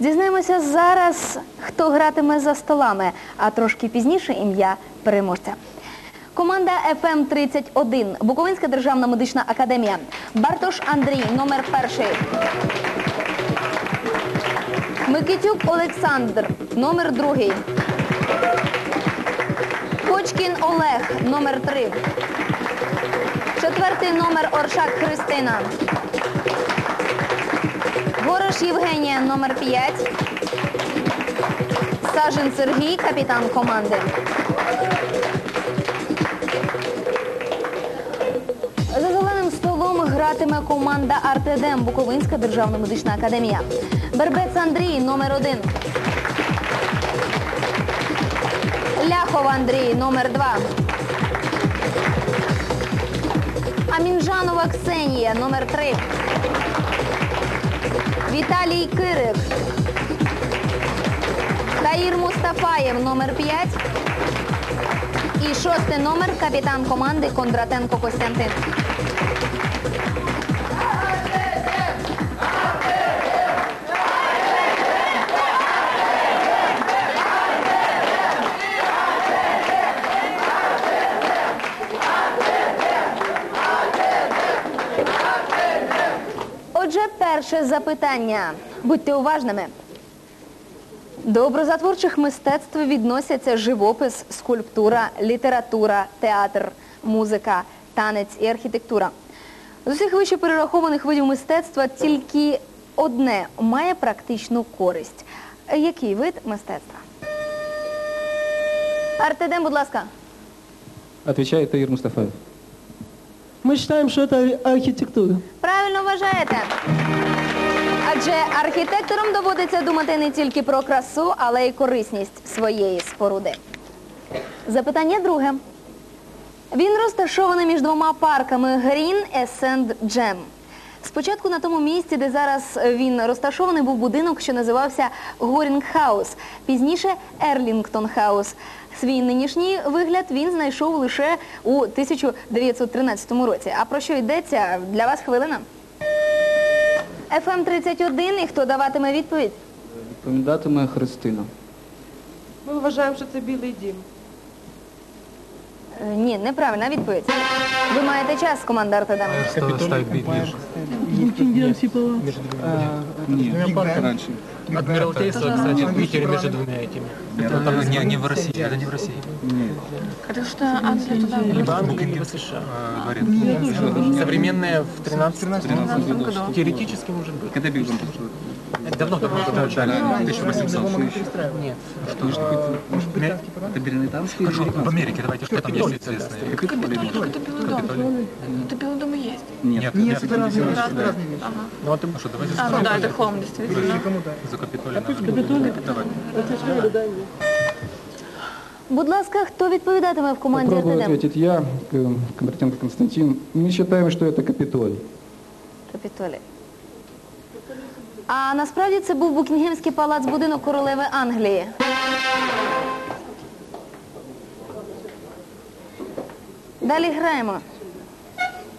Дізнаємося зараз, хто гратиме за столами, а трошки пізніше ім'я переможця. Команда ФМ 31 Буковинська державна медична академія. Бартош Андрій, номер перший. Микитюк Олександр, номер другий. Кочкін Олег, номер три. Четвертий номер Оршак Христина. Гориш Євгенія, номер 5. Сажин Сергій, капітан команди. За зеленим столом гратиме команда Артедем Буковинська державна медична академія. Бербець Андрій, номер 1. Ляхов Андрій, номер 2. Амінжанова Ксенія, номер 3. Віталій Кирик. Таїр Мустафаєв, номер 5. І шостий номер капітан команди Кондратенко Костянтин. Отже, перше запитання. Будьте уважними. До образотворчих мистецтв відносяться живопис, скульптура, література, театр, музика, танець і архітектура. З усіх вище перерахованих видів мистецтва тільки одне має практичну користь. Який вид мистецтва? Артедем, будь ласка. Отвечает Таир Мустафаев. Мы считаем, что это архитектура. Правильно вважаєте. Адже архітекторам доводиться думати не тільки про красу, але й корисність своєї споруди. Запитання друге. Він розташований між двома парками Green Ascend Jam. Спочатку на тому місці, де зараз він розташований, був будинок, що називався Горінг Хаус, пізніше Ерлінгтон Хаус. Свій нинішній вигляд він знайшов лише у 1913 році. А про що йдеться? Для вас хвилина. ФМ 31 і хто даватиме відповідь? Відповідатиме Христина. Ми вважаємо, що це білий дім. Е, Ні, неправильна відповідь. Ви маєте час, команда Артедем. Что ставить ближе? Инженер Сипова. Между двумя. Нет, раньше. Адмиралтейство, кстати, в Питере между двумя этими. Это там не, не в России, это не в России. Потому что Англия туда Либо Англия, либо США. э, Говорят. Современные в 13 году. Теоретически может быть. Когда Биг Бен пошел? Это давно, давно, давно. Да, 1800. Нет. Что ж, это это британский Хорошо, в Америке давайте, что там есть известные? Капитолий, это Белый дом. Это Белый дом и есть. Нет, Нет, нет. Разные. Ага. Ну вот, а что, давайте А, ну да, это Холм, действительно. за Капитолий. Давай. Будь ласка, хто відповідатиме в команді Попробую Артедем? ответить я, К- Комартенко Константин. Мы считаем, что это Капитолий. Капітолій. А насправді це був Букінгемський палац будинок королеви Англії. Далі граємо.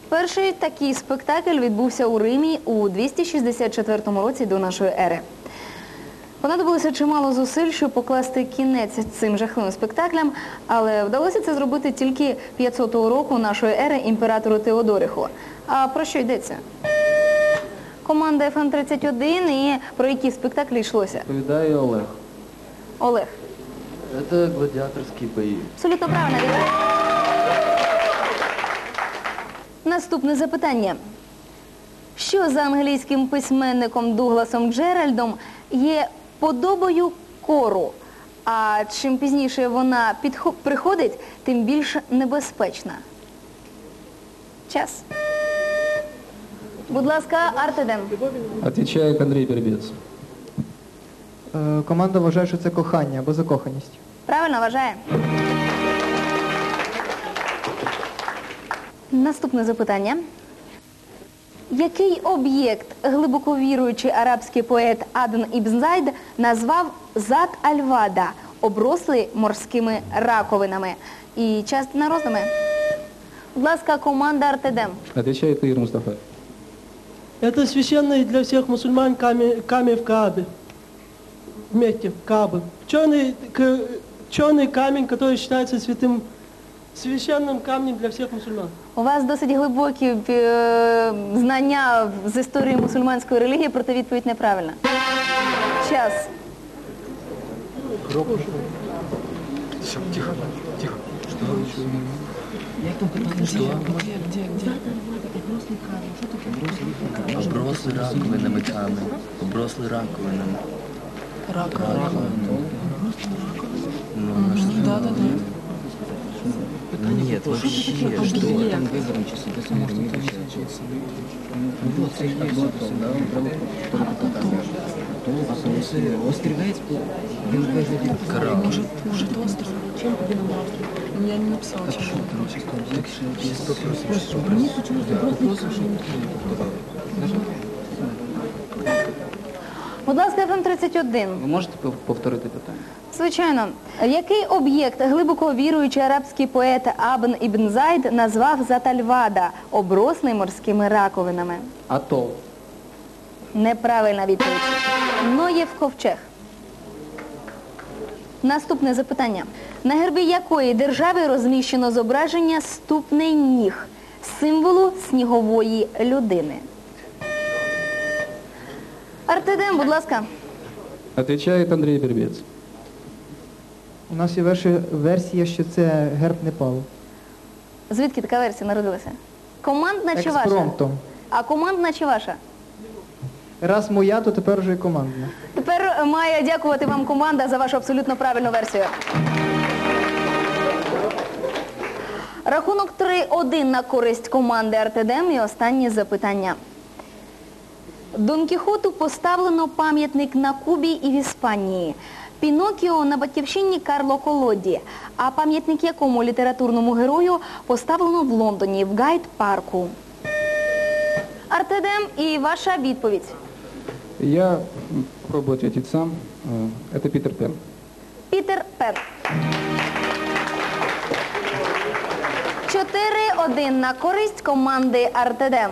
Перший такий спектакль відбувся у Римі у 264 році до нашої ери. Понадобилося чимало зусиль, щоб покласти кінець цим жахливим спектаклям, але вдалося це зробити тільки 500 року нашої ери імператору Теодориху. А про що йдеться? Команда ФМ-31 і про які спектаклі йшлося? Відповідає Олег. Олег. Это гладиаторские бои. Абсолютно правильно. Наступне запитання. Що за англійським письменником Дугласом Джеральдом є подобою кору? А чим пізніше вона підхо- приходить, тим більш небезпечна. Час. Будь ласка, Артедем. Отвечает Андрей Бербец. Е, Команда вважає, що це кохання або закоханість. Правильно вважає. Наступне запитання. Який об'єкт глибоковіруючий арабський поет Аден Ібн Зайд назвав зад Альвада, оброслий морськими раковинами? І час на роздуми. Будь ласка, команда Артедем. Отвечает Таир Мустафаев. Это священный для всех мусульман камень, камень в Каабе. вместе, Кабы. Черный, к- черный камень, который считается святым, священным камнем для всех мусульман. У вас досить глибокі е, знання з історії мусульманської релігії, проте відповідь неправильна. Час. Все, тихо, тихо. Обросли раковинами камень. Обросли раковинами. Раковинами. Ну, она ж Да, да, да. Нет, вообще, что там выбором часы до Вот, це є Острівець, він виглядів Коралл. Может, может остров? Чем Ну, Я не написала, чем Будь ласка, ФМ 31. Ви можете повторити питання? Звичайно, який об'єкт глибоко віруючий арабський поет Абн Ібн Зайд назвав Затальвада, оброслий морськими раковинами? Атол. Неправильна відповідь. Ноєв ковчег. Наступне запитання. На гербі якої держави розміщено зображення ступний ніг, символу снігової людини? Артедем, будь ласка. Отвечает Андрей Вербец. У нас є верші- версія, що це герб Непалу. Звідки така версія народилася? Командна чи ваша? Експромтом. А командна чи ваша? Раз моя, то тепер вже і командна. Тепер має дякувати вам команда за вашу абсолютно правильну версію. Рахунок 3-1 на користь команди Артедем і останнє запитання. Дон Кіхоту поставлено пам'ятник на Кубі і в Іспанії. Пінокіо на батьківщині Карло Колоді, а пам'ятник якому літературному герою поставлено в Лондоні в гайд-парку. Артедем і ваша відповідь. Я пробую ответить сам. Э, Это Питер Пен. Пітер Пен. 4-1 на користь команди Артедем.